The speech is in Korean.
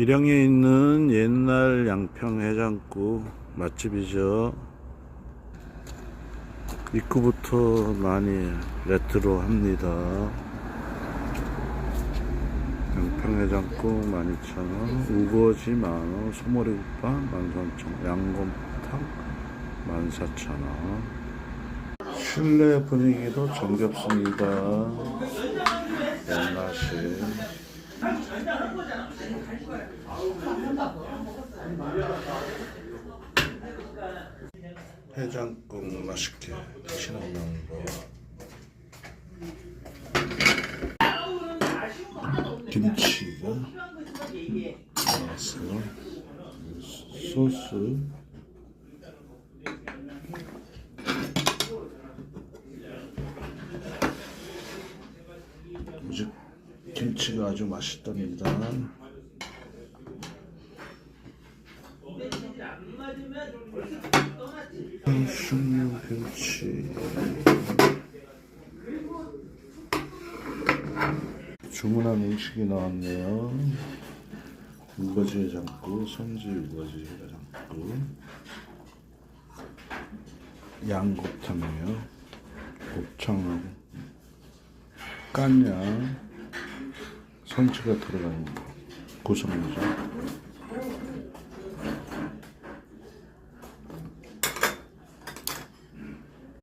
밀양에 있는 옛날 양평 해장국 맛집이죠. 입구부터 많이 레트로 합니다. 양평 해장국 12,000원, 우거지 만원, 소머리국밥 13,000원, 양곰탕 14,000원. 실내 분위기도 정겹습니다. 옛날식. 해장국 맛있게 드시는 방법. 김치가 나왔어요. 소스. 무지 김치가 아주 맛있답니다. 순유 김치. 주문한 음식이 나왔네요. 우거지 해장국, 선지 우거지 해장국, 양곱탕이에요. 곱창하고 깐양, 선지가 들어간 고성이죠.